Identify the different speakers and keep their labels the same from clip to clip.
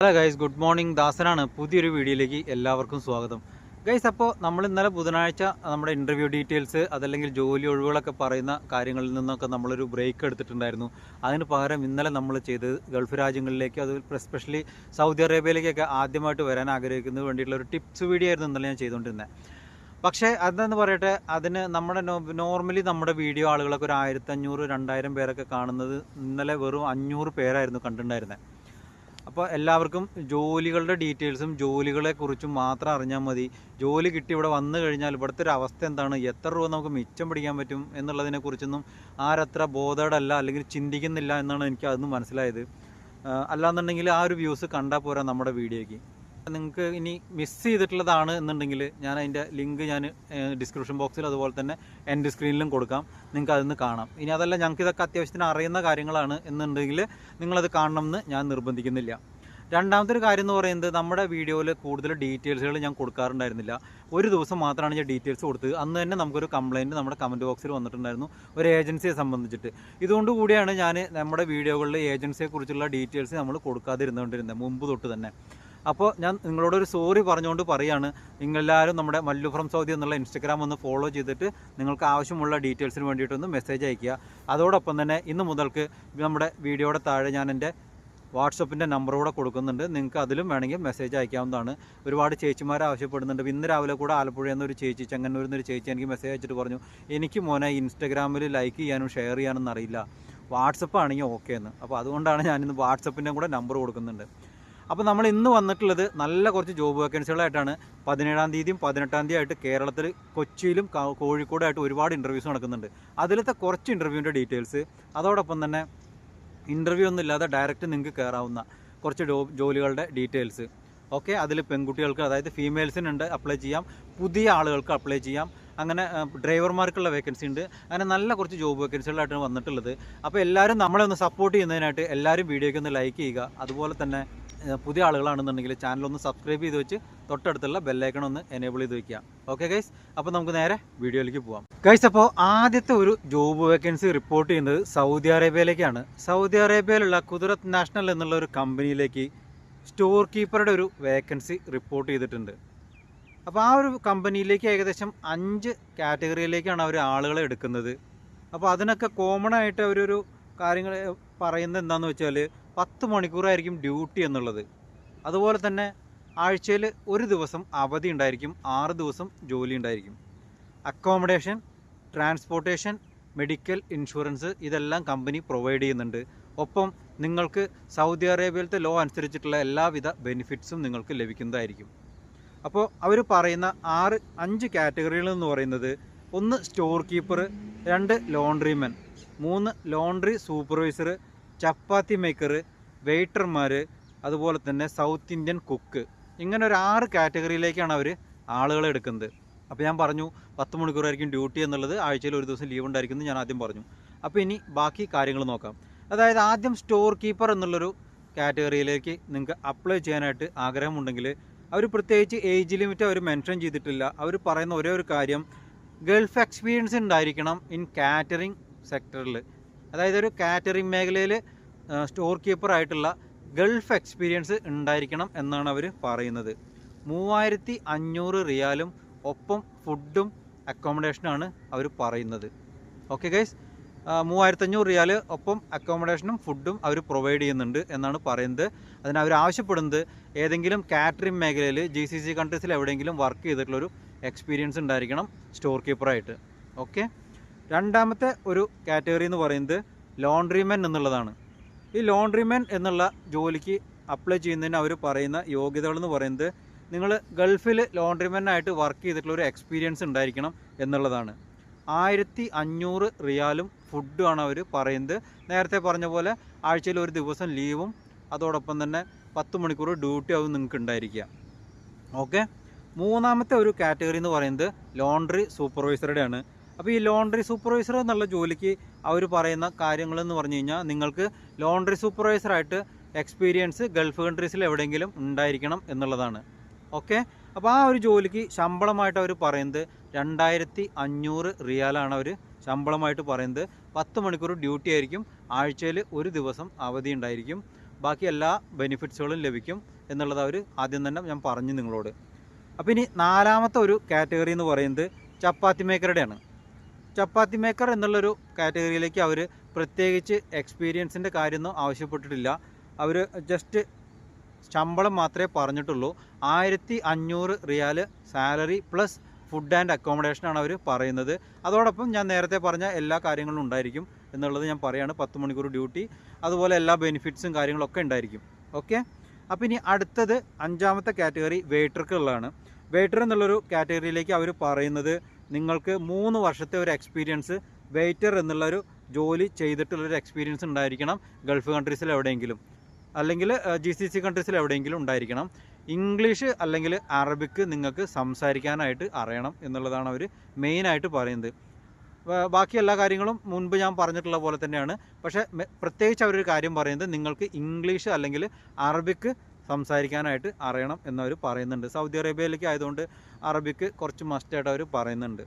Speaker 1: Hello guys good morning ദാസനാണ് പുതിയൊരു വീഡിയോയിലേക്ക് എല്ലാവർക്കും സ്വാഗതം. ഗൈസ് അപ്പോൾ നമ്മൾ ഇന്നലെ ബുധനാഴ്ച നമ്മുടെ ഇന്റർവ്യൂ ഡീറ്റെയിൽസ് അതല്ലെങ്കിൽ ജോലി ഒഴിവുകളൊക്കെ പറയുന്ന കാര്യങ്ങളിൽ നിന്നൊക്കെ നമ്മളൊരു ബ്രേക്ക് എടുത്തിട്ടുണ്ടായിരുന്നു. അതിന് പകരം ഇന്നലെ നമ്മൾ ചെയ്തത് ഗൾഫ് രാജ്യങ്ങളിലേക്ക് അത് എസ്പെഷ്യലി സൗദി അറേബ്യയിലേക്കൊക്കെ ആദ്യമായിട്ട് വരാൻ ആഗ്രഹിക്കുന്നതിന് വേണ്ടിയിട്ടുള്ള ഒരു ടിപ്സ് വീഡിയോ ആയിരുന്നു ഇന്നലെ ഞാൻ ചെയ്തുകൊണ്ടിരുന്നത് പക്ഷേ അതെന്ന് പറയട്ടെ അതിന് നമ്മുടെ നോർമലി നമ്മുടെ വീഡിയോ ആളുകളൊക്കെ ഒരു ആയിരത്തഞ്ഞൂറ് രണ്ടായിരം പേരൊക്കെ കാണുന്നത് ഇന്നലെ വെറും അഞ്ഞൂറ് പേരായിരുന്നു കണ്ടിട്ടുണ്ടായിരുന്നത് അപ്പോൾ എല്ലാവർക്കും ജോലികളുടെ ഡീറ്റെയിൽസും ജോലികളെ കുറിച്ചും മാത്രം അറിഞ്ഞാൽ മതി. ജോലി കിട്ടി ഇവിടെ വന്നു കഴിഞ്ഞാൽ ഇവിടുത്തെ ഒരു അവസ്ഥ എന്താണ്? എത്ര രൂപ നമുക്ക് മിച്ചം പിടിക്കാൻ പറ്റും എന്നുള്ളതിനെ കുറിച്ചൊന്നും ആരത്ര ബോധേഡല്ല അല്ലെങ്കിൽ ചിന്തിക്കുന്നില്ല എന്നാണ് എനിക്ക് അതൊന്നും മനസ്സിലായത്. അല്ലാന്നുണ്ടെങ്കിൽ ആ ഒരു വ്യൂസ് കണ്ടാൽ പോരാ നമ്മുടെ വീഡിയോയ്ക്ക്. നിങ്ങൾക്ക് ഇനി മിസ് ചെയ്തിട്ടുള്ളതാണ് എന്നുണ്ടെങ്കിൽ ഞാൻ അതിന്റെ ലിങ്ക് ഞാൻ ഡിസ്ക്രിപ്ഷൻ ബോക്സിൽ അതുപോലെ തന്നെ എന്റെ സ്ക്രീനിലും കൊടുക്കാം. നിങ്ങൾക്ക് അതിന്ന് കാണാം. ഇനി അതല്ല ഞങ്ങൾക്ക് ഇതൊക്കെ അത്യാവശ്യത്തിന് അറിയുന്ന കാര്യങ്ങളാണ് എന്നുണ്ടെങ്കിൽ നിങ്ങളത് കാണണം എന്ന് ഞാൻ നിർബന്ധിക്കുന്നില്ല. രണ്ടാമത്തെ ഒരു കാര്യം എന്ന് പറയുന്നത് നമ്മുടെ വീഡിയോയിൽ കൂടുതൽ ഡീറ്റെയിൽസുകൾ ഞാൻ കൊടുക്കാറുണ്ടായിരുന്നില്ല. ഒരു ദിവസം മാത്രമാണ് ഞാൻ ഡീറ്റെയിൽസ് കൊടുത്തത്. അന്ന് തന്നെ നമുക്കൊരു കംപ്ലയിന്റ് നമ്മുടെ കമന്റ് ബോക്സിൽ വന്നിട്ടുണ്ടായിരുന്നു. ഒരു ഏജൻസിയെ സംബന്ധിച്ചിട്ട്. ഇതുകൊണ്ട് കൂടിയാണ് ഞാൻ നമ്മുടെ വീഡിയോകളിൽ ഏജൻസിയെക്കുറിച്ചുള്ള ഡീറ്റെയിൽസ് നമ്മൾ കൊടുക്കാതിരുന്നുകൊണ്ടിരുന്നത് മുമ്പ് തൊട്ട് തന്നെ. അപ്പോൾ ഞാൻ നിങ്ങളോടൊരു സോറി പറഞ്ഞുകൊണ്ട് പറയാണ്. നിങ്ങളെല്ലാവരും നമ്മുടെ മല്ലു ഫ്രം സൗദി എന്നുള്ള ഇൻസ്റ്റഗ്രാം ഒന്ന് ഫോളോ ചെയ്തിട്ട് നിങ്ങൾക്ക് ആവശ്യമുള്ള ഡീറ്റെയിൽസിന് വേണ്ടിയിട്ടൊന്ന് മെസ്സേജ് അയയ്ക്കുക. അതോടൊപ്പം തന്നെ ഇന്ന് മുതൽക്ക് നമ്മുടെ വീഡിയോയുടെ താഴെ ഞാൻ എന്റെ വാട്സപ്പിന്റെ നമ്പർ കൂടെ കൊടുക്കുന്നുണ്ട്. നിങ്ങൾക്ക് അതിലും വേണമെങ്കിൽ മെസ്സേജ് അയക്കാവുന്നതാണ് ഒരുപാട് ചേച്ചിമാർ ആവശ്യപ്പെടുന്നുണ്ട്. ഇന്ന് രാവിലെ കൂടെ ആലപ്പുഴ എന്നൊരു ചേച്ചി ചെങ്ങന്നൂരിൽ നിന്നൊരു ചേച്ചി എനിക്ക് മെസ്സേജ് അയച്ചിട്ട് പറഞ്ഞു എനിക്ക് മോനെ ഇൻസ്റ്റഗ്രാമിൽ ലൈക്ക് ചെയ്യാനും ഷെയർ ചെയ്യാനൊന്നും അറിയില്ല. വാട്സപ്പ് ആണെങ്കിൽ ഓക്കെ എന്ന് അപ്പോൾ അതുകൊണ്ടാണ് ഞാനിന്ന് വാട്സപ്പിന്റെ കൂടെ നമ്പർ കൊടുക്കുന്നുണ്ട്. അപ്പോൾ നമ്മൾ ഇന്ന് വന്നിട്ടുള്ളത് നല്ല കുറച്ച് ജോബ് വേക്കൻസികളായിട്ടാണ് പതിനേഴാം തീയതിയും പതിനെട്ടാം തീയതി ആയിട്ട് കേരളത്തിൽ കൊച്ചിയിലും കോഴിക്കോടായിട്ട് ഒരുപാട് ഇന്റർവ്യൂസ് നടക്കുന്നുണ്ട്. അതിലത്തെ കുറച്ച് ഇന്റർവ്യൂവിന്റെ ഡീറ്റെയിൽസ് അതോടൊപ്പം തന്നെ ഇന്റർവ്യൂ ഒന്നും ഇല്ലാതെ ഡയറക്റ്റ് നിങ്ങൾക്ക് കയറാവുന്ന കുറച്ച് ജോലികളുടെ ഡീറ്റെയിൽസ് ഓക്കെ അതിൽ പെൺകുട്ടികൾക്ക് അതായത് ഫീമെയിൽസിനുണ്ട് അപ്ലൈ ചെയ്യാം. പുതിയ ആളുകൾക്ക് അപ്ലൈ ചെയ്യാം. അങ്ങനെ ഡ്രൈവർമാർക്കുള്ള വേക്കൻസി ഉണ്ട്. അങ്ങനെ നല്ല കുറച്ച് ജോബ് വേക്കൻസികളായിട്ടാണ് വന്നിട്ടുള്ളത്. അപ്പോൾ എല്ലാവരും നമ്മളെ ഒന്ന് സപ്പോർട്ട് ചെയ്യുന്നതിനായിട്ട് എല്ലാവരും വീഡിയോയ്ക്ക് ഒന്ന് ലൈക്ക് ചെയ്യുക. അതുപോലെ തന്നെ പുതിയ ആളുകളാണെന്നുണ്ടെങ്കിൽ ചാനൽ ഒന്ന് സബ്സ്ക്രൈബ് ചെയ്ത് വെച്ച് തൊട്ടടുത്തുള്ള ബെല്ലൈക്കൺ ഒന്ന് എനേബിൾ ചെയ്ത് വെക്കുക. ഓക്കെ ഗൈസ് അപ്പോൾ നമുക്ക് നേരെ വീഡിയോയിലേക്ക് പോവാം. ഗൈസ് അപ്പോൾ ആദ്യത്തെ ഒരു ജോബ് വേക്കൻസി റിപ്പോർട്ട് ചെയ്യുന്നത് സൗദി അറേബ്യയിലേക്കാണ്. സൗദി അറേബ്യയിലുള്ള കുതിരത്ത് നാഷണൽ എന്നുള്ള ഒരു കമ്പനിയിലേക്ക് സ്റ്റോർ കീപ്പറുടെ ഒരു വേക്കൻസി റിപ്പോർട്ട് ചെയ്തിട്ടുണ്ട്. അപ്പോൾ ആ ഒരു കമ്പനിയിലേക്ക് ഏകദേശം അഞ്ച് കാറ്റഗറിയിലേക്കാണ് അവർ ആളുകളെ എടുക്കുന്നത്. അപ്പോൾ അതിനൊക്കെ കോമൺ ആയിട്ട് അവരൊരു കാര്യങ്ങൾ പറയുന്നത് എന്താണെന്ന് വെച്ചാൽ പത്ത് മണിക്കൂറായിരിക്കും ഡ്യൂട്ടി എന്നുള്ളത്. അതുപോലെ തന്നെ ആഴ്ചയിൽ ഒരു ദിവസം അവധി ഉണ്ടായിരിക്കും ആറ് ദിവസം ജോലി ഉണ്ടായിരിക്കും. അക്കോമഡേഷൻ ട്രാൻസ്പോർട്ടേഷൻ മെഡിക്കൽ ഇൻഷുറൻസ് ഇതെല്ലാം കമ്പനി പ്രൊവൈഡ് ചെയ്യുന്നുണ്ട്. ഒപ്പം നിങ്ങൾക്ക് സൗദി അറേബ്യയിലത്തെ ലോ അനുസരിച്ചിട്ടുള്ള എല്ലാവിധ ബെനിഫിറ്റ്സും നിങ്ങൾക്ക് ലഭിക്കുന്നതായിരിക്കും. അപ്പോൾ അവർ പറയുന്ന ആറ് അഞ്ച് കാറ്റഗറികൾ എന്ന് പറയുന്നത് ഒന്ന് സ്റ്റോർ കീപ്പർ രണ്ട് ലോണ്ട്രിമെൻ മൂന്ന് ലോണ്ട്രി സൂപ്പർവൈസർ ചപ്പാത്തി മേക്കർ വെയിറ്റർമാർ അതുപോലെ തന്നെ സൗത്ത് ഇന്ത്യൻ കുക്ക് ഇങ്ങനെ ഒരു ആറ് കാറ്റഗറിയിലേക്കാണ് അവർ ആളുകളെ എടുക്കുന്നത്. അപ്പോൾ ഞാൻ പറഞ്ഞു പത്ത് മണിക്കൂറായിരിക്കും ഡ്യൂട്ടി എന്നുള്ളത് ആഴ്ചയിൽ ഒരു ദിവസം ലീവ് ഉണ്ടായിരിക്കും എന്ന് ഞാൻ ആദ്യം പറഞ്ഞു. അപ്പോൾ ഇനി ബാക്കി കാര്യങ്ങൾ നോക്കാം. അതായത് ആദ്യം സ്റ്റോർ കീപ്പർ എന്നുള്ളൊരു കാറ്റഗറിയിലേക്ക് നിങ്ങൾക്ക് അപ്ലൈ ചെയ്യാനായിട്ട് ആഗ്രഹമുണ്ടെങ്കിൽ അവർ പ്രത്യേകിച്ച് ഏജ് ലിമിറ്റ് അവർ മെൻഷൻ ചെയ്തിട്ടില്ല. അവർ പറയുന്ന ഒരേ ഒരു കാര്യം ഗൾഫ് എക്സ്പീരിയൻസ് ഉണ്ടായിരിക്കണം ഇൻ കാറ്ററിംഗ് സെക്ടറിൽ അതായത് ഒരു കാറ്ററിംഗ് മേഖലയിൽ സ്റ്റോർ കീപ്പർ ആയിട്ടുള്ള ഗൾഫ് എക്സ്പീരിയൻസ് ഉണ്ടായിരിക്കണം എന്നാണ് അവർ പറയുന്നത്. മൂവായിരത്തി അഞ്ഞൂറ് റിയാലും ഒപ്പം ഫുഡും അക്കോമഡേഷനാണ് അവർ പറയുന്നത്. ഓക്കെ ഗൈസ് മൂവായിരത്തഞ്ഞൂറ് റിയാൽ ഒപ്പം അക്കോമഡേഷനും ഫുഡും അവർ പ്രൊവൈഡ് ചെയ്യുന്നുണ്ട് എന്നാണ് പറയുന്നത്. അതിന് അവർ ആവശ്യപ്പെടുന്നത് ഏതെങ്കിലും കാറ്ററിംഗ് മേഖലയിൽ ജി സി സി കൺട്രീസിൽ എവിടെയെങ്കിലും വർക്ക് ചെയ്തിട്ടുള്ളൊരു എക്സ്പീരിയൻസ് ഉണ്ടായിരിക്കണം സ്റ്റോർ കീപ്പറായിട്ട് ഓക്കെ രണ്ടാമത്തെ ഒരു കാറ്റഗറി എന്ന് പറയുന്നത് ലോണ്ട്രിമെൻ എന്നുള്ളതാണ്. ഈ ലോണ്ട്രിമെൻ എന്നുള്ള ജോലിക്ക് അപ്ലൈ ചെയ്യുന്നതിന് അവർ പറയുന്ന യോഗ്യതകൾ എന്ന് പറയുന്നത് നിങ്ങൾ ഗൾഫിൽ ലോണ്ട്രിമെനായിട്ട് വർക്ക് ചെയ്തിട്ടുള്ള ഒരു എക്സ്പീരിയൻസ് ഉണ്ടായിരിക്കണം എന്നുള്ളതാണ്. ആയിരത്തി അഞ്ഞൂറ് റിയാലും ഫുഡുമാണ് അവർ പറയുന്നത്. നേരത്തെ പറഞ്ഞ പോലെ ആഴ്ചയിൽ ഒരു ദിവസം ലീവും അതോടൊപ്പം തന്നെ പത്ത് മണിക്കൂർ ഡ്യൂട്ടി ആവും നിങ്ങൾക്ക് ഉണ്ടായിരിക്കുക. ഓക്കെ? മൂന്നാമത്തെ ഒരു കാറ്റഗറി എന്ന് പറയുന്നത് ലോണ്ട്രി സൂപ്പർവൈസറുടെയാണ്. അപ്പോൾ ഈ ലോണ്ടറി സൂപ്പർവൈസർ എന്നുള്ള ജോലിക്ക് അവർ പറയുന്ന കാര്യങ്ങളെന്ന് പറഞ്ഞു കഴിഞ്ഞാൽ നിങ്ങൾക്ക് ലോണ്ടറി സൂപ്പർവൈസറായിട്ട് എക്സ്പീരിയൻസ് ഗൾഫ് കൺട്രീസിൽ എവിടെയെങ്കിലും ഉണ്ടായിരിക്കണം എന്നുള്ളതാണ്. ഓക്കെ അപ്പോൾ ആ ഒരു ജോലിക്ക് ശമ്പളമായിട്ട് അവർ പറയുന്നത് രണ്ടായിരത്തി അഞ്ഞൂറ് റിയാലാണ് അവർ ശമ്പളമായിട്ട് പറയുന്നത്. പത്ത് മണിക്കൂർ ഡ്യൂട്ടി ആയിരിക്കും. ആഴ്ചയിൽ ഒരു ദിവസം അവധി ഉണ്ടായിരിക്കും. ബാക്കി എല്ലാ ബെനിഫിറ്റ്സുകളും ലഭിക്കും എന്നുള്ളത് അവർ ആദ്യം തന്നെ ഞാൻ പറഞ്ഞു നിങ്ങളോട്. അപ്പോൾ ഇനി നാലാമത്തെ ഒരു കാറ്റഗറി എന്ന് പറയുന്നത് ചപ്പാത്തി മേക്കറുടെയാണ് ചപ്പാത്തി മേക്കർ എന്നുള്ളൊരു കാറ്റഗറിയിലേക്ക് അവർ പ്രത്യേകിച്ച് എക്സ്പീരിയൻസിന്റെ കാര്യമൊന്നും ആവശ്യപ്പെട്ടിട്ടില്ല. അവർ ജസ്റ്റ് ശമ്പളം മാത്രമേ പറഞ്ഞിട്ടുള്ളൂ. ആയിരത്തി അഞ്ഞൂറ് റിയാൽ സാലറി പ്ലസ് ഫുഡ് ആൻഡ് അക്കോമഡേഷനാണ് അവർ പറയുന്നത്. അതോടൊപ്പം ഞാൻ നേരത്തെ പറഞ്ഞ എല്ലാ കാര്യങ്ങളും ഉണ്ടായിരിക്കും എന്നുള്ളത് ഞാൻ പറയാണ്. പത്ത് മണിക്കൂർ ഡ്യൂട്ടി അതുപോലെ എല്ലാ ബെനിഫിറ്റ്സും കാര്യങ്ങളൊക്കെ ഉണ്ടായിരിക്കും. ഓക്കെ? അപ്പോൾ ഇനി അടുത്തത് അഞ്ചാമത്തെ കാറ്റഗറി വെയിറ്റർക്കുള്ളതാണ്. വെയിറ്റർ എന്നുള്ളൊരു കാറ്റഗറിയിലേക്ക് അവർ പറയുന്നത് നിങ്ങൾക്ക് മൂന്ന് വർഷത്തെ ഒരു എക്സ്പീരിയൻസ് വെയിറ്റർ എന്നുള്ളൊരു ജോലി ചെയ്തിട്ടുള്ളൊരു എക്സ്പീരിയൻസ് ഉണ്ടായിരിക്കണം. ഗൾഫ് കൺട്രീസിൽ എവിടെയെങ്കിലും. അല്ലെങ്കിൽ ജി സി സി കൺട്രീസിൽ എവിടെയെങ്കിലും ഉണ്ടായിരിക്കണം. ഇംഗ്ലീഷ് അല്ലെങ്കിൽ അറബിക്ക് നിങ്ങൾക്ക് സംസാരിക്കാനായിട്ട് അറിയണം എന്നുള്ളതാണ് അവർ മെയിനായിട്ട് പറയുന്നത്. ബാക്കി എല്ലാ കാര്യങ്ങളും മുൻപ് ഞാൻ പറഞ്ഞിട്ടുള്ള പോലെ തന്നെയാണ്. പക്ഷേ പ്രത്യേകിച്ച് അവരൊരു കാര്യം പറയുന്നത് നിങ്ങൾക്ക് ഇംഗ്ലീഷ് അല്ലെങ്കിൽ അറബിക്ക് സംസാരിക്കാനായിട്ട് അറിയണം എന്നവർ പറയുന്നുണ്ട്. സൗദി അറേബ്യയിലേക്ക് ആയതുകൊണ്ട് അറബിക്ക് കുറച്ച് മസ്റ്റായിട്ട് അവർ പറയുന്നുണ്ട്.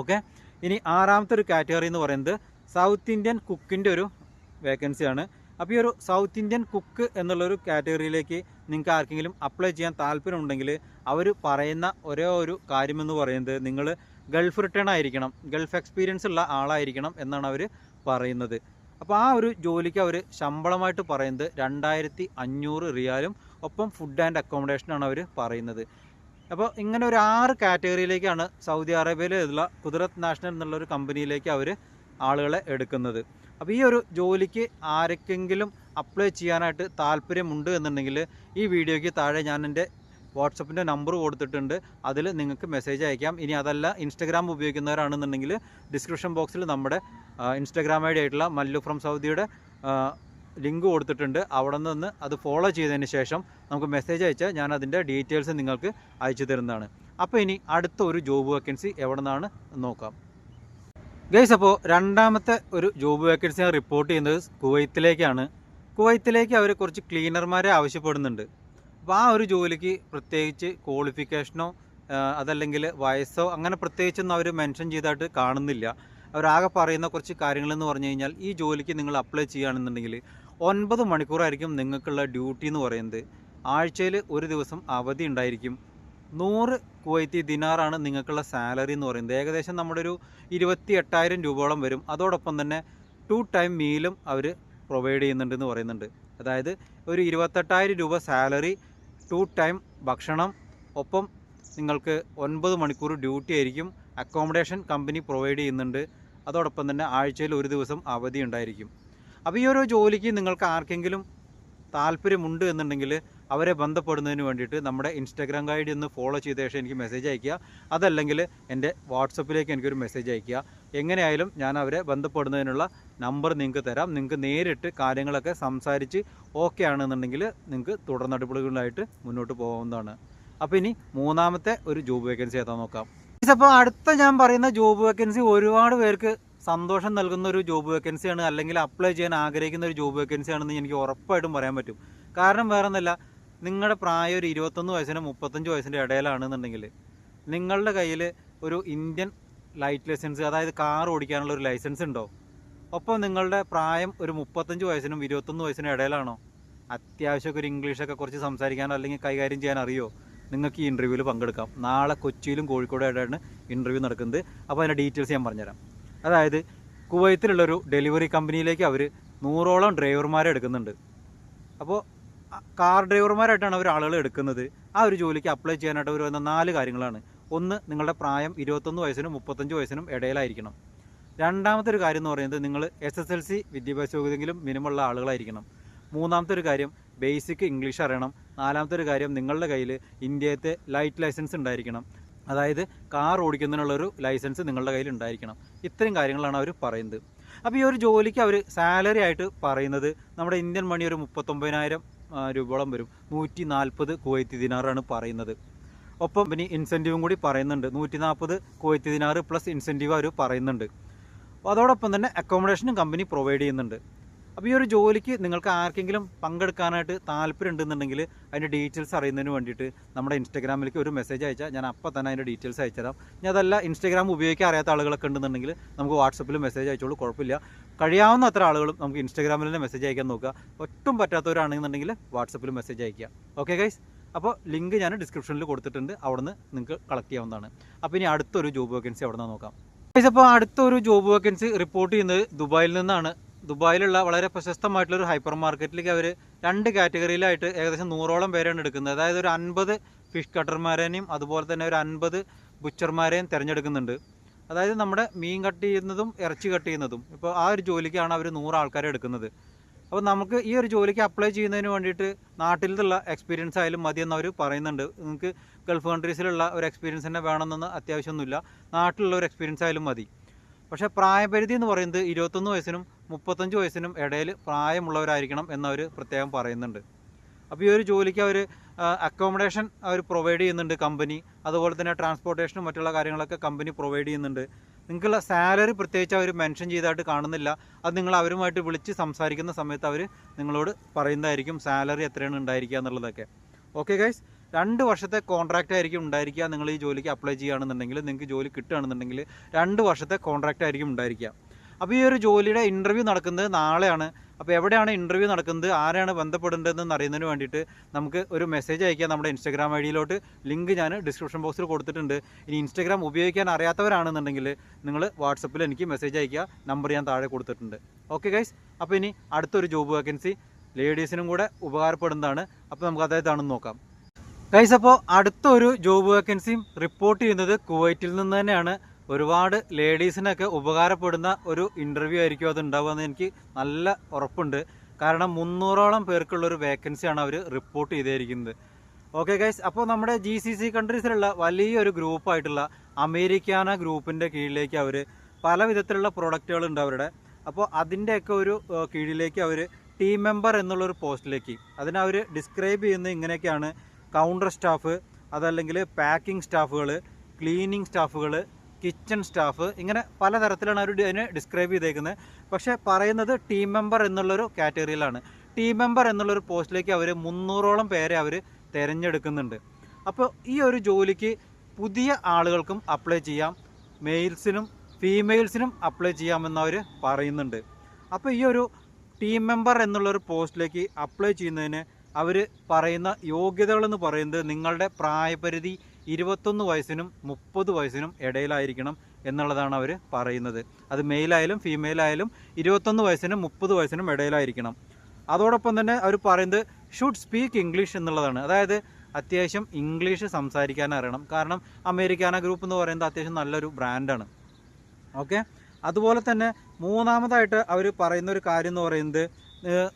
Speaker 1: ഓക്കെ ഇനി ആറാമത്തെ ഒരു കാറ്റഗറി എന്ന് പറയുന്നത് സൗത്ത് ഇന്ത്യൻ കുക്കിന്റെ ഒരു വേക്കൻസിയാണ് അപ്പോൾ ഈ ഒരു സൗത്ത് ഇന്ത്യൻ കുക്ക് എന്നുള്ളൊരു കാറ്റഗറിയിലേക്ക് നിങ്ങൾക്ക് ആർക്കെങ്കിലും അപ്ലൈ ചെയ്യാൻ താല്പര്യമുണ്ടെങ്കിൽ അവർ പറയുന്ന ഒരേ ഒരു കാര്യമെന്ന് പറയുന്നത് നിങ്ങൾ ഗൾഫ് റിട്ടേൺ ആയിരിക്കണം. ഗൾഫ് എക്സ്പീരിയൻസ് ഉള്ള ആളായിരിക്കണം എന്നാണ് അവർ പറയുന്നത്. അപ്പോൾ ആ ഒരു ജോലിക്ക് അവർ ശമ്പളമായിട്ട് പറയുന്നത് രണ്ടായിരത്തി അഞ്ഞൂറ് റിയാലും ഒപ്പം ഫുഡ് ആൻഡ് അക്കോമഡേഷനാണ് അവർ പറയുന്നത്. അപ്പോൾ ഇങ്ങനെ ഒരു ആറ് കാറ്റഗറിയിലേക്കാണ് സൗദി അറേബ്യയിലുള്ള കുദറത്ത് നാഷണൽ എന്നുള്ള ഒരു കമ്പനിയിലേക്ക് അവർ ആളുകളെ എടുക്കുന്നത്. അപ്പോൾ ഈ ഒരു ജോലിക്ക് ആർക്കെങ്കിലും അപ്ലൈ ചെയ്യാനായിട്ട് താല്പര്യമുണ്ട് എന്നുണ്ടെങ്കിൽ ഈ വീഡിയോയ്ക്ക് താഴെ ഞാൻ എന്റെ വാട്സപ്പിന്റെ നമ്പർ കൊടുത്തിട്ടുണ്ട്. അതിൽ നിങ്ങൾക്ക് മെസ്സേജ് അയക്കാം. ഇനി അതല്ല ഇൻസ്റ്റഗ്രാം ഉപയോഗിക്കുന്നവരാണെന്നുണ്ടെങ്കിൽ ഡിസ്ക്രിപ്ഷൻ ബോക്സിൽ നമ്മുടെ ഇൻസ്റ്റഗ്രാം ഐ ഡി ആയിട്ടുള്ള മല്ലു ഫ്രം സൗദിയുടെ ലിങ്ക് കൊടുത്തിട്ടുണ്ട്. അവിടെ നിന്ന് അത് ഫോളോ ചെയ്തതിന് ശേഷം നമുക്ക് മെസ്സേജ് അയച്ചാൽ ഞാൻ അതിന്റെ ഡീറ്റെയിൽസ് നിങ്ങൾക്ക് അയച്ചു തരുന്നതാണ്. അപ്പോൾ ഇനി അടുത്ത ഒരു ജോബ് വേക്കൻസി എവിടെ നിന്നാണ് നോക്കാം. ഗൈസ് അപ്പോൾ രണ്ടാമത്തെ ഒരു ജോബ് വേക്കൻസി ഞാൻ റിപ്പോർട്ട് ചെയ്യുന്നത് കുവൈത്തിലേക്കാണ്. കുവൈത്തിലേക്ക് അവർ കുറച്ച് ക്ലീനർമാരെ ആവശ്യപ്പെടുന്നുണ്ട്. അപ്പോൾ ആ ഒരു ജോലിക്ക് പ്രത്യേകിച്ച് ക്വാളിഫിക്കേഷനോ അതല്ലെങ്കിൽ വയസ്സോ അങ്ങനെ പ്രത്യേകിച്ചൊന്നും അവർ മെൻഷൻ ചെയ്തായിട്ട് കാണുന്നില്ല. അവരാകെ പറയുന്ന കുറച്ച് കാര്യങ്ങളെന്ന് പറഞ്ഞു കഴിഞ്ഞാൽ ഈ ജോലിക്ക് നിങ്ങൾ അപ്ലൈ ചെയ്യുകയാണെന്നുണ്ടെങ്കിൽ ഒൻപത് മണിക്കൂറായിരിക്കും നിങ്ങൾക്കുള്ള ഡ്യൂട്ടി എന്ന് പറയുന്നത്. ആഴ്ചയിൽ ഒരു ദിവസം അവധി ഉണ്ടായിരിക്കും. നൂറ് കുവൈത്തി ദിനാറാണ് നിങ്ങൾക്കുള്ള സാലറി എന്ന് പറയുന്നത്. ഏകദേശം നമ്മുടെ ഒരു ഇരുപത്തി എട്ടായിരം രൂപയോളം വരും. അതോടൊപ്പം തന്നെ ടു ടൈം മീലും അവർ പ്രൊവൈഡ് ചെയ്യുന്നുണ്ടെന്ന് പറയുന്നുണ്ട്. അതായത് ഒരു ഇരുപത്തെട്ടായിരം രൂപ സാലറി ടു ടൈം ഭക്ഷണം ഒപ്പം നിങ്ങൾക്ക് ഒൻപത് മണിക്കൂർ ഡ്യൂട്ടി ആയിരിക്കും. അക്കോമഡേഷൻ കമ്പനി പ്രൊവൈഡ് ചെയ്യുന്നുണ്ട്. അതോടൊപ്പം തന്നെ ആഴ്ചയിൽ ഒരു ദിവസം അവധി ഉണ്ടായിരിക്കും. അപ്പോൾ ഈ ഒരു ജോലിക്ക് നിങ്ങൾക്ക് ആർക്കെങ്കിലും താല്പര്യമുണ്ട് എന്നുണ്ടെങ്കിൽ അവരെ ബന്ധപ്പെടുന്നതിന് വേണ്ടിയിട്ട് നമ്മുടെ ഇൻസ്റ്റാഗ്രാം ഗൈഡ് ഒന്ന് ഫോളോ ചെയ്ത ശേഷം എനിക്ക് മെസ്സേജ് അയയ്ക്കുക. അതല്ലെങ്കിൽ എന്റെ വാട്സപ്പിലേക്ക് എനിക്കൊരു മെസ്സേജ് അയയ്ക്കുക. എങ്ങനെയായാലും ഞാൻ അവരെ ബന്ധപ്പെടുന്നതിനുള്ള നമ്പർ നിങ്ങൾക്ക് തരാം. നിങ്ങൾക്ക് നേരിട്ട് കാര്യങ്ങളൊക്കെ സംസാരിച്ച് ഓക്കെ ആണെന്നുണ്ടെങ്കിൽ നിങ്ങൾക്ക് തുടർ നടപടികളായിട്ട് മുന്നോട്ട് പോകാവുന്നതാണ്. അപ്പോൾ ഇനി മൂന്നാമത്തെ ഒരു ജോബ് വേക്കൻസി ഏതാ നോക്കാം. അപ്പോൾ അടുത്ത ഞാൻ പറയുന്ന ജോബ് വേക്കൻസി ഒരുപാട് പേർക്ക് സന്തോഷം നൽകുന്ന ഒരു ജോബ് വേക്കൻസിയാണ് അല്ലെങ്കിൽ അപ്ലൈ ചെയ്യാൻ ആഗ്രഹിക്കുന്ന ഒരു ജോബ് വേക്കൻസിയാണെന്ന് എനിക്ക് ഉറപ്പായിട്ടും പറയാൻ പറ്റും. കാരണം വേറെ ഒന്നല്ല നിങ്ങളുടെ പ്രായം ഒരു ഇരുപത്തൊന്ന് വയസ്സിനും മുപ്പത്തഞ്ച് വയസ്സിന്റെ ഇടയിലാണെന്നുണ്ടെങ്കിൽ നിങ്ങളുടെ കയ്യിൽ ഒരു ഇന്ത്യൻ ലൈറ്റ് ലൈസൻസ് അതായത് കാർ ഓടിക്കാനുള്ള ഒരു ലൈസൻസ് ഉണ്ടോ? ഒപ്പം നിങ്ങളുടെ പ്രായം ഒരു മുപ്പത്തഞ്ച് വയസ്സിനും ഇരുപത്തൊന്ന് വയസ്സിനും ഇടയിലാണോ? അത്യാവശ്യമൊക്കെ ഒരു ഇംഗ്ലീഷൊക്കെ കുറച്ച് സംസാരിക്കാനോ അല്ലെങ്കിൽ കൈകാര്യം ചെയ്യാൻ അറിയോ? നിങ്ങൾക്ക് ഈ ഇന്റർവ്യൂവിൽ പങ്കെടുക്കാം. നാളെ കൊച്ചിയിലും കോഴിക്കോടായിട്ടാണ് ഇന്റർവ്യൂ നടക്കുന്നത്. അപ്പോൾ അതിന്റെ ഡീറ്റെയിൽസ് ഞാൻ പറഞ്ഞുതരാം. അതായത് കുവൈത്തിലുള്ളൊരു ഡെലിവറി കമ്പനിയിലേക്ക് അവർ നൂറോളം ഡ്രൈവർമാരെ എടുക്കുന്നുണ്ട്. അപ്പോൾ കാർ ഡ്രൈവർമാരായിട്ടാണ് അവർ ആളുകൾ എടുക്കുന്നത്. ആ ഒരു ജോലിക്ക് അപ്ലൈ ചെയ്യാനായിട്ട് അവർ വന്ന നാല് കാര്യങ്ങളാണ്. ഒന്ന് നിങ്ങളുടെ പ്രായം ഇരുപത്തൊന്ന് വയസ്സിനും മുപ്പത്തഞ്ച് വയസ്സിനും ഇടയിലായിരിക്കണം. രണ്ടാമത്തെ ഒരു കാര്യം എന്ന് പറയുന്നത് നിങ്ങൾ എസ് എസ് എൽ സി വിദ്യാഭ്യാസ യോഗ്യതയെങ്കിലും മിനിമം ഉള്ള ആളുകളായിരിക്കണം. മൂന്നാമത്തെ ഒരു കാര്യം ബേസിക് ഇംഗ്ലീഷ് അറിയണം. നാലാമത്തെ ഒരു കാര്യം നിങ്ങളുടെ കയ്യിൽ ഇന്ത്യത്തെ ലൈറ്റ് ലൈസൻസ് ഉണ്ടായിരിക്കണം. അതായത് കാർ ഓടിക്കുന്നതിനുള്ളൊരു ലൈസൻസ് നിങ്ങളുടെ കയ്യിൽ ഉണ്ടായിരിക്കണം. ഇത്രയും കാര്യങ്ങളാണ് അവർ പറയുന്നത്. അപ്പോൾ ഈ ഒരു ജോലിക്ക് അവർ സാലറി ആയിട്ട് പറയുന്നത് നമ്മുടെ ഇന്ത്യൻ മണി ഒരു മുപ്പത്തൊമ്പതിനായിരം രൂപയോളം വരും. നൂറ്റി നാൽപ്പത് കുവൈത്തി ദിനാറാണ് പറയുന്നത്. ഒപ്പം പിന്നെ ഇൻസെന്റീവും കൂടി പറയുന്നുണ്ട്. നൂറ്റി നാൽപ്പത് കുവൈത്തി ദിനാറ് പ്ലസ് ഇൻസെന്റീവ് അവർ പറയുന്നുണ്ട്. അതോടൊപ്പം തന്നെ അക്കോമഡേഷനും കമ്പനി പ്രൊവൈഡ് ചെയ്യുന്നുണ്ട്. അപ്പോൾ ഈ ഒരു ജോലിക്ക് നിങ്ങൾക്ക് ആർക്കെങ്കിലും പങ്കെടുക്കാനായിട്ട് താല്പര്യം ഉണ്ടെന്നുണ്ടെങ്കിൽ അതിന്റെ ഡീറ്റെയിൽസ് അറിയുന്നതിന് വേണ്ടിയിട്ട് നമ്മുടെ ഇൻസ്റ്റാഗ്രാമിലേക്ക് ഒരു മെസ്സേജ് അയച്ചാൽ ഞാൻ അപ്പോൾ തന്നെ അതിന്റെ ഡീറ്റെയിൽസ് അയച്ചുതരാം ഞാൻ അതല്ല ഇൻസ്റ്റാഗ്രാം ഉപയോഗിക്കാൻ അറിയാത്ത ആളുകളൊക്കെ ഉണ്ടെന്നുണ്ടെങ്കിൽ നമുക്ക് വാട്സപ്പിൽ മെസ്സേജ് അയച്ചോളൂ കുഴപ്പമില്ല. കഴിയാവുന്ന അത്ര ആളുകളും നമുക്ക് ഇൻസ്റ്റാഗ്രാമിൽ തന്നെ മെസ്സേജ് അയക്കാൻ നോക്കുക. ഒട്ടും പറ്റാത്തവരാണെന്നുണ്ടെങ്കിൽ വാട്സപ്പിൽ മെസ്സേജ് അയക്കുക. Okay guys? അപ്പോൾ ലിങ്ക് ഞാൻ ഡിസ്ക്രിപ്ഷനിൽ കൊടുത്തിട്ടുണ്ട്. അവിടുന്ന് നിങ്ങൾക്ക് കളക്ട് ചെയ്യാവുന്നതാണ്. അപ്പോൾ ഇനി അടുത്തൊരു ജോബ് വേക്കൻസി അവിടെ നിന്ന് നോക്കാം അപ്പോൾ അടുത്തൊരു ജോബ് വേക്കൻസി റിപ്പോർട്ട് ചെയ്യുന്നത് ദുബായിൽ നിന്നാണ്. ദുബായിലുള്ള വളരെ പ്രശസ്തമായിട്ടുള്ള ഒരു ഹൈപ്പർ മാർക്കറ്റിലേക്ക് അവർ രണ്ട് കാറ്റഗറിയിലായിട്ട് ഏകദേശം നൂറോളം പേരാണ് എടുക്കുന്നത്. അതായത് ഒരു അൻപത് ഫിഷ് കട്ടർമാരെയും അതുപോലെ തന്നെ ഒരു അൻപത് ബുച്ചർമാരെയും തിരഞ്ഞെടുക്കുന്നുണ്ട്. അതായത് നമ്മുടെ മീൻ കട്ട് ചെയ്യുന്നതും ഇറച്ചി കട്ട് ചെയ്യുന്നതും. ഇപ്പോൾ ആ ഒരു ജോലിക്കാണ് അവർ നൂറ് ആൾക്കാരെ എടുക്കുന്നത്. അപ്പോൾ നമുക്ക് ഈ ഒരു ജോലിക്ക് അപ്ലൈ ചെയ്യുന്നതിന് വേണ്ടിയിട്ട് നാട്ടിലുള്ള എക്സ്പീരിയൻസ് ആയാലും മതിയെന്ന് അവർ പറയുന്നുണ്ട്. നിങ്ങൾക്ക് ഗൾഫ് കൺട്രീസിലുള്ള ഒരു എക്സ്പീരിയൻസ് തന്നെ വേണമെന്നൊന്നും അത്യാവശ്യമൊന്നുമില്ല. നാട്ടിലുള്ള ഒരു എക്സ്പീരിയൻസ് ആയാലും മതി. പക്ഷേ പ്രായപരിധി എന്ന് പറയുന്നത് ഇരുപത്തൊന്ന് വയസ്സിനും മുപ്പത്തഞ്ച് വയസ്സിനും ഇടയിൽ പ്രായമുള്ളവരായിരിക്കണം എന്നവർ പ്രത്യേകം പറയുന്നുണ്ട്. അപ്പോൾ ഈ ഒരു ജോലിക്ക് അവർ അക്കോമഡേഷൻ അവർ പ്രൊവൈഡ് ചെയ്യുന്നുണ്ട് കമ്പനി അതുപോലെ തന്നെ ട്രാൻസ്പോർട്ടേഷനും മറ്റുള്ള കാര്യങ്ങളൊക്കെ കമ്പനി പ്രൊവൈഡ് ചെയ്യുന്നുണ്ട്. നിങ്ങൾക്കുള്ള സാലറി പ്രത്യേകിച്ച് അവർ മെൻഷൻ ചെയ്തായിട്ട് കാണുന്നില്ല. അത് നിങ്ങൾ അവരുമായിട്ട് വിളിച്ച് സംസാരിക്കുന്ന സമയത്ത് അവർ നിങ്ങളോട് പറയുന്നതായിരിക്കും സാലറി എത്രയാണ് ഉണ്ടായിരിക്കുക എന്നുള്ളതൊക്കെ. ഓക്കെ ഗൈസ് രണ്ട് വർഷത്തെ കോൺട്രാക്റ്റ് ആയിരിക്കും ഉണ്ടായിരിക്കുക നിങ്ങൾ ഈ ജോലിക്ക് അപ്ലൈ ചെയ്യുകയാണെന്നുണ്ടെങ്കിൽ നിങ്ങൾക്ക് ജോലി കിട്ടുകയാണെന്നുണ്ടെങ്കിൽ രണ്ട് വർഷത്തെ കോൺട്രാക്റ്റ് ആയിരിക്കും ഉണ്ടായിരിക്കുക. അപ്പോൾ ഈ ഒരു ജോലിയുടെ ഇന്റർവ്യൂ നടക്കുന്നത് നാളെയാണ്. അപ്പോൾ എവിടെയാണ് ഇന്റർവ്യൂ നടക്കുന്നത്? ആരാണ് ബന്ധപ്പെടേണ്ടതെന്ന് അറിയുന്നതിന് വേണ്ടിയിട്ട് നമുക്ക് ഒരു മെസ്സേജ് അയക്കുക നമ്മുടെ ഇൻസ്റ്റാഗ്രാം ഐ ഡിയിലോട്ട് ലിങ്ക് ഞാൻ ഡിസ്ക്രിപ്ഷൻ ബോക്സിൽ കൊടുത്തിട്ടുണ്ട്. ഇനി ഇൻസ്റ്റാഗ്രാം ഉപയോഗിക്കാൻ അറിയാത്തവരാണെന്നുണ്ടെങ്കിൽ നിങ്ങൾ വാട്സപ്പിൽ എനിക്ക് മെസ്സേജ് അയക്കുക. നമ്പർ ഞാൻ താഴെ കൊടുത്തിട്ടുണ്ട്. ഓക്കെ ഗൈസ് അപ്പോൾ ഇനി അടുത്തൊരു ജോബ് വേക്കൻസി ലേഡീസിനും കൂടെ ഉപകാരപ്പെടുന്നതാണ്. അപ്പോൾ നമുക്ക് അതായതാണെന്ന് നോക്കാം. ഗൈസ് അപ്പോൾ അടുത്തൊരു ജോബ് വേക്കൻസിയും റിപ്പോർട്ട് ചെയ്യുന്നത് കുവൈറ്റിൽ നിന്ന് തന്നെയാണ്. ഒരുപാട് ലേഡീസിനൊക്കെ ഉപകാരപ്പെടുന്ന ഒരു ഇന്റർവ്യൂ ആയിരിക്കും അത് ഉണ്ടാവുകയെന്ന് എനിക്ക് നല്ല ഉറപ്പുണ്ട്. കാരണം മുന്നൂറോളം പേർക്കുള്ള ഒരു വേക്കൻസിയാണ് അവർ റിപ്പോർട്ട് ചെയ്തിരിക്കുന്നത്. ഓക്കെ ഗൈസ് അപ്പോൾ നമ്മുടെ ജി സി സി കൺട്രീസിലുള്ള വലിയൊരു ഗ്രൂപ്പായിട്ടുള്ള അമേരിക്കാന ഗ്രൂപ്പിന്റെ കീഴിലേക്ക് അവർ പല വിധത്തിലുള്ള പ്രൊഡക്റ്റുകൾ ഉണ്ട് അവരുടെ. അപ്പോൾ അതിന്റെയൊക്കെ ഒരു കീഴിലേക്ക് അവർ ടീം മെമ്പർ എന്നുള്ളൊരു പോസ്റ്റിലേക്ക് അതിനവർ ഡിസ്ക്രൈബ് ചെയ്യുന്നത് ഇങ്ങനെയൊക്കെയാണ് കൗണ്ടർ സ്റ്റാഫ് അതല്ലെങ്കിൽ പാക്കിംഗ് സ്റ്റാഫുകൾ ക്ലീനിങ് സ്റ്റാഫുകൾ കിച്ചൺ സ്റ്റാഫ് ഇങ്ങനെ പലതരത്തിലാണ് അവർ അതിനെ ഡിസ്ക്രൈബ് ചെയ്തേക്കുന്നത്. പക്ഷേ പറയുന്നത് ടീം മെമ്പർ എന്നുള്ളൊരു കാറ്റഗറിയിലാണ് ടീം മെമ്പർ എന്നുള്ളൊരു പോസ്റ്റിലേക്ക് അവർ മുന്നൂറോളം പേരെ അവർ തിരഞ്ഞെടുക്കുന്നുണ്ട്. അപ്പോൾ ഈ ഒരു ജോലിക്ക് പുതിയ ആളുകൾക്കും അപ്ലൈ ചെയ്യാം. മെയിൽസിനും ഫീമെയിൽസിനും അപ്ലൈ ചെയ്യാമെന്ന് അവർ പറയുന്നുണ്ട്. അപ്പോൾ ഈ ഒരു ടീം മെമ്പർ എന്നുള്ളൊരു പോസ്റ്റിലേക്ക് അപ്ലൈ ചെയ്യുന്നതിന് അവർ പറയുന്ന യോഗ്യതകളെന്ന് പറയുന്നത് നിങ്ങളുടെ പ്രായപരിധി ഇരുപത്തൊന്ന് വയസ്സിനും മുപ്പത് വയസ്സിനും ഇടയിലായിരിക്കണം എന്നുള്ളതാണ് അവർ പറയുന്നത്. അത് മെയിലായാലും ഫീമെയിലായാലും ഇരുപത്തൊന്ന് വയസ്സിനും മുപ്പത് വയസ്സിനും ഇടയിലായിരിക്കണം. അതോടൊപ്പം തന്നെ അവർ പറയുന്നത് ഷുഡ് സ്പീക്ക് ഇംഗ്ലീഷ് എന്നുള്ളതാണ്. അതായത് അത്യാവശ്യം ഇംഗ്ലീഷ് സംസാരിക്കാൻ അറിയണം. കാരണം അമേരിക്കാന ഗ്രൂപ്പ് എന്ന് പറയുന്നത് അത്യാവശ്യം നല്ലൊരു ബ്രാൻഡാണ് ഓക്കെ അതുപോലെ തന്നെ മൂന്നാമതായിട്ട് അവർ പറയുന്ന ഒരു കാര്യം എന്ന് പറയുന്നത്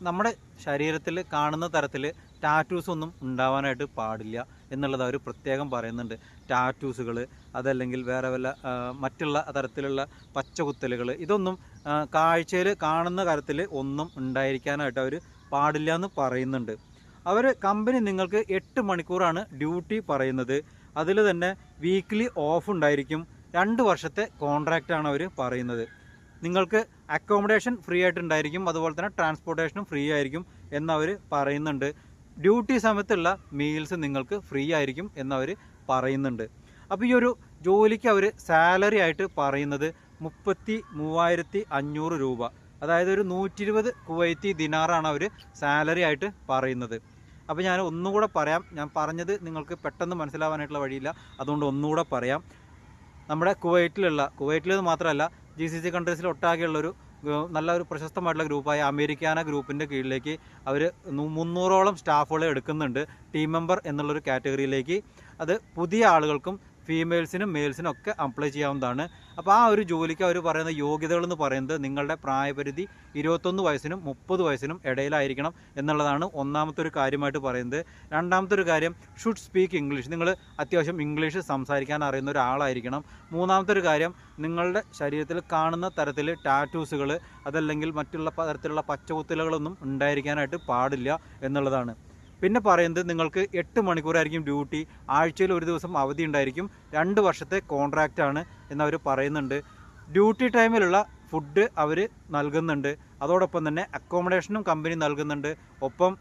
Speaker 1: നമ്മുടെ ശരീരത്തിൽ കാണുന്ന തരത്തിൽ ടാറ്റൂസ് ഒന്നും ഉണ്ടാവാനായിട്ട് പാടില്ല. എന്നുള്ളത് അവർ പ്രത്യേകം പറയുന്നുണ്ട്. ടാറ്റൂസുകൾ അതല്ലെങ്കിൽ വേറെ വല്ല മറ്റുള്ള തരത്തിലുള്ള പച്ചകുത്തലുകൾ ഇതൊന്നും കാഴ്ചയിൽ കാണുന്ന തരത്തിൽ ഒന്നും ഉണ്ടായിരിക്കാനായിട്ട് അവർ പാടില്ല എന്ന് പറയുന്നുണ്ട്. അവർ കമ്പനി നിങ്ങൾക്ക് എട്ട് മണിക്കൂറാണ് ഡ്യൂട്ടി പറയുന്നത്. അതിൽ തന്നെ വീക്ക്ലി ഓഫ് ഉണ്ടായിരിക്കും. രണ്ട് വർഷത്തെ കോൺട്രാക്റ്റാണ് അവർ പറയുന്നത്. നിങ്ങൾക്ക് അക്കോമഡേഷൻ ഫ്രീ ആയിട്ടുണ്ടായിരിക്കും അതുപോലെ തന്നെ ട്രാൻസ്പോർട്ടേഷനും ഫ്രീ ആയിരിക്കും എന്നവർ പറയുന്നുണ്ട്. ഡ്യൂട്ടി സമയത്തുള്ള മീൽസ് നിങ്ങൾക്ക് ഫ്രീ ആയിരിക്കും എന്നവർ പറയുന്നുണ്ട്. അപ്പോൾ ഈ ഒരു ജോലിക്ക് അവർ സാലറി ആയിട്ട് പറയുന്നത് മുപ്പത്തി മൂവായിരത്തി അഞ്ഞൂറ് രൂപ. അതായത് ഒരു നൂറ്റി ഇരുപത് കുവൈത്തി ദിനാറാണ് അവർ സാലറി ആയിട്ട് പറയുന്നത്. അപ്പോൾ ഞാൻ ഒന്നുകൂടെ പറയാം. ഞാൻ പറഞ്ഞത് നിങ്ങൾക്ക് പെട്ടെന്ന് മനസ്സിലാവാനായിട്ടുള്ള വഴിയില്ല. അതുകൊണ്ട് ഒന്നുകൂടെ പറയാം. നമ്മുടെ കുവൈറ്റിലുള്ള കുവൈറ്റിൽ മാത്രമല്ല ജി സി സി കൺട്രീസിൽ ഒട്ടാകെയുള്ളൊരു നല്ല ഒരു പ്രശസ്തമായിട്ടുള്ള ഗ്രൂപ്പായ അമേരിക്കാന ഗ്രൂപ്പിന്റെ കീഴിലേക്ക് അവർ മുന്നൂറോളം സ്റ്റാഫുകളെ എടുക്കുന്നുണ്ട്. ടീം മെമ്പർ എന്നുള്ളൊരു കാറ്റഗറിയിലേക്ക്. അത് പുതിയ ആളുകൾക്കും ഫീമെയിൽസിനും മെയിൽസിനും ഒക്കെ അപ്ലൈ ചെയ്യാവുന്നതാണ്. അപ്പോൾ ആ ഒരു ജോലിക്ക് അവർ പറയുന്ന യോഗ്യതകൾ എന്ന് പറയുന്നത് നിങ്ങളുടെ പ്രായപരിധി ഇരുപത്തൊന്ന് വയസ്സിനും മുപ്പത് വയസ്സിനും ഇടയിലായിരിക്കണം എന്നുള്ളതാണ് ഒന്നാമത്തെ ഒരു കാര്യമായിട്ട് പറയുന്നത്. രണ്ടാമത്തെ ഒരു കാര്യം ഷുഡ് സ്പീക്ക് ഇംഗ്ലീഷ് നിങ്ങൾ അത്യാവശ്യം ഇംഗ്ലീഷ് സംസാരിക്കാൻ അറിയുന്ന ഒരാളായിരിക്കണം. മൂന്നാമത്തെ ഒരു കാര്യം നിങ്ങളുടെ ശരീരത്തിൽ കാണുന്ന തരത്തിൽ ടാറ്റൂസുകൾ അതല്ലെങ്കിൽ മറ്റുള്ള തരത്തിലുള്ള പച്ചകുത്തലുകളൊന്നും ഉണ്ടായിരിക്കാനായിട്ട് പാടില്ല എന്നുള്ളതാണ്. പിന്നെ പറയുന്നത് നിങ്ങൾക്ക് എട്ട് മണിക്കൂറായിരിക്കും ഡ്യൂട്ടി ആഴ്ചയിൽ ഒരു ദിവസം അവധി ഉണ്ടായിരിക്കും രണ്ട് വർഷത്തെ കോൺട്രാക്റ്റ് ആണ് എന്നവർ പറയുന്നുണ്ട്. ഡ്യൂട്ടി ടൈമിലുള്ള ഫുഡ് അവർ നൽകുന്നുണ്ട്. അതോടൊപ്പം തന്നെ അക്കോമഡേഷനും കമ്പനി നൽകുന്നുണ്ട്. ഒപ്പം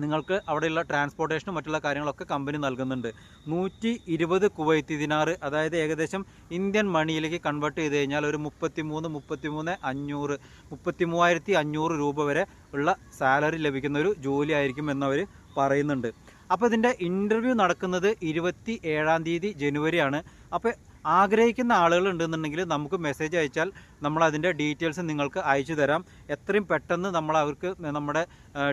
Speaker 1: നിങ്ങൾക്ക് അവിടെയുള്ള ട്രാൻസ്പോർട്ടേഷനും മറ്റുള്ള കാര്യങ്ങളൊക്കെ കമ്പനി നൽകുന്നുണ്ട്. നൂറ്റി ഇരുപത് കുവൈത്തി ദിനാറ് അതായത് ഏകദേശം ഇന്ത്യൻ മണിയിലേക്ക് കൺവേർട്ട് ചെയ്ത് കഴിഞ്ഞാൽ ഒരു മുപ്പത്തി മൂന്ന് മുപ്പത്തി മൂന്ന് അഞ്ഞൂറ് മുപ്പത്തി മൂവായിരത്തി അഞ്ഞൂറ് രൂപ വരെ ഉള്ള സാലറി ലഭിക്കുന്ന ഒരു ജോലി ആയിരിക്കും എന്നവർ പറയുന്നുണ്ട്. അപ്പോൾ ഇതിന്റെ ഇന്റർവ്യൂ നടക്കുന്നത് ഇരുപത്തി ഏഴാം തീയതി ജനുവരിയാണ്. അപ്പോൾ ആഗ്രഹിക്കുന്ന ആളുകൾ ഉണ്ടെന്നുണ്ടെങ്കിൽ നമുക്ക് മെസ്സേജ് അയച്ചാൽ നമ്മൾ അതിന്റെ ഡീറ്റെയിൽസ് നിങ്ങൾക്ക് അയച്ചു തരാം. എത്രയും പെട്ടെന്ന് നമ്മൾ അവർക്ക് നമ്മുടെ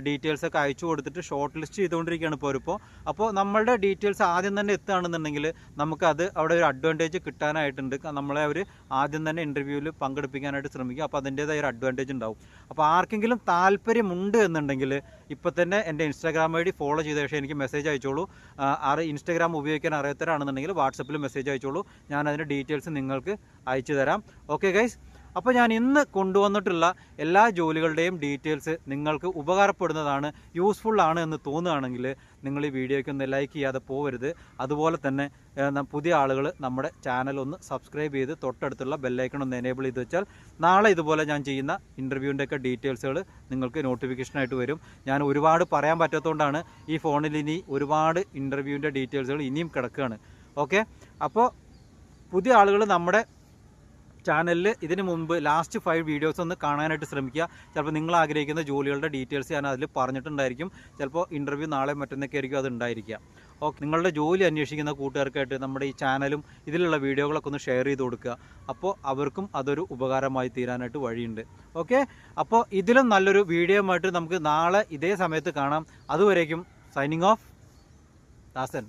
Speaker 1: ഡീറ്റെയിൽസ് ഒക്കെ അയച്ചു കൊടുത്തിട്ട് ഷോർട്ട് ലിസ്റ്റ് ചെയ്തുകൊണ്ടിരിക്കുകയാണ് ഇപ്പോൾ ഇപ്പോൾ അപ്പോൾ നമ്മളുടെ ഡീറ്റെയിൽസ് ആദ്യം തന്നെ എത്തുകയാണെന്നുണ്ടെങ്കിൽ നമുക്കത് അവിടെ ഒരു അഡ്വാന്റേജ് കിട്ടാനായിട്ടുണ്ട്. നമ്മളെ അവർ ആദ്യം തന്നെ ഇന്റർവ്യൂവിൽ പങ്കെടുപ്പിക്കാനായിട്ട് ശ്രമിക്കും. അപ്പോൾ അതിന്റേതായ ഒരു അഡ്വാന്റേജ് ഉണ്ടാവും. അപ്പോൾ ആർക്കെങ്കിലും താല്പര്യമുണ്ട് എന്നുണ്ടെങ്കിൽ ഇപ്പോൾ തന്നെ എന്റെ ഇൻസ്റ്റാഗ്രാം ഐ ഡി ഫോളോ ചെയ്ത ശേഷം എനിക്ക് മെസ്സേജ് അയച്ചോളൂ. അറി ഇൻസ്റ്റാഗ്രാം ഉപയോഗിക്കാൻ അറിയാത്തവരാണെന്നുണ്ടെങ്കിൽ വാട്സപ്പിൽ മെസ്സേജ് അയച്ചോളൂ. ഞാൻ അതിന്റെ ഡീറ്റെയിൽസ് നിങ്ങൾക്ക് അയച്ചു തരാം. ഓക്കെ ഗൈസ് അപ്പോൾ ഞാൻ ഇന്ന് കൊണ്ടുവന്നിട്ടുള്ള എല്ലാ ജോലികളുടെയും ഡീറ്റെയിൽസ് നിങ്ങൾക്ക് ഉപകാരപ്പെടുന്നതാണ് യൂസ്ഫുൾ ആണ് എന്ന് തോന്നുകയാണെങ്കിൽ നിങ്ങൾ ഈ വീഡിയോയ്ക്ക് ഒന്ന് ലൈക്ക് ചെയ്യാതെ പോകരുത് അതുപോലെ തന്നെ പുതിയ ആളുകൾ നമ്മുടെ ചാനൽ ഒന്ന് സബ്സ്ക്രൈബ് ചെയ്ത് തൊട്ടടുത്തുള്ള ബെല്ലൈക്കൺ ഒന്ന് എനേബിൾ ചെയ്ത് വെച്ചാൽ നാളെ ഇതുപോലെ ഞാൻ ചെയ്യുന്ന ഇന്റർവ്യൂവിന്റെയൊക്കെ ഡീറ്റെയിൽസുകൾ നിങ്ങൾക്ക് നോട്ടിഫിക്കേഷനായിട്ട് വരും. ഞാൻ ഒരുപാട് പറയാൻ പറ്റാത്തതുകൊണ്ടാണ് ഈ ഫോണിൽ ഇനി ഒരുപാട് ഇന്റർവ്യൂവിന്റെ ഡീറ്റെയിൽസുകൾ ഇനിയും കിടക്കുകയാണ്. ഓക്കെ? അപ്പോൾ പുതിയ ആളുകൾ നമ്മുടെ ചാനലിൽ ഇതിന് മുമ്പ് ലാസ്റ്റ് ഫൈവ് വീഡിയോസ് ഒന്ന് കാണാനായിട്ട് ശ്രമിക്കുക. ചിലപ്പോൾ നിങ്ങൾ ആഗ്രഹിക്കുന്ന ജോലികളുടെ ഡീറ്റെയിൽസ് ഞാൻ അതിൽ പറഞ്ഞിട്ടുണ്ടായിരിക്കും. ചിലപ്പോൾ ഇന്റർവ്യൂ നാളെ മറ്റന്നൊക്കെ ആയിരിക്കും അത് ഉണ്ടായിരിക്കുക ഓക്കെ നിങ്ങളുടെ ജോലി അന്വേഷിക്കുന്ന കൂട്ടുകാർക്കായിട്ട് നമ്മുടെ ഈ ചാനലും ഇതിലുള്ള വീഡിയോകളൊക്കെ ഒന്ന് ഷെയർ ചെയ്ത് കൊടുക്കുക. അപ്പോൾ അവർക്കും അതൊരു ഉപകാരമായി തീരാനായിട്ട് വഴിയുണ്ട്. ഓക്കെ അപ്പോൾ ഇതിലും നല്ലൊരു വീഡിയോ ആയിട്ട് നമുക്ക് നാളെ ഇതേ സമയത്ത് കാണാം. അതുവരേക്കും സൈനിങ് ഓഫ് ദാസൻ.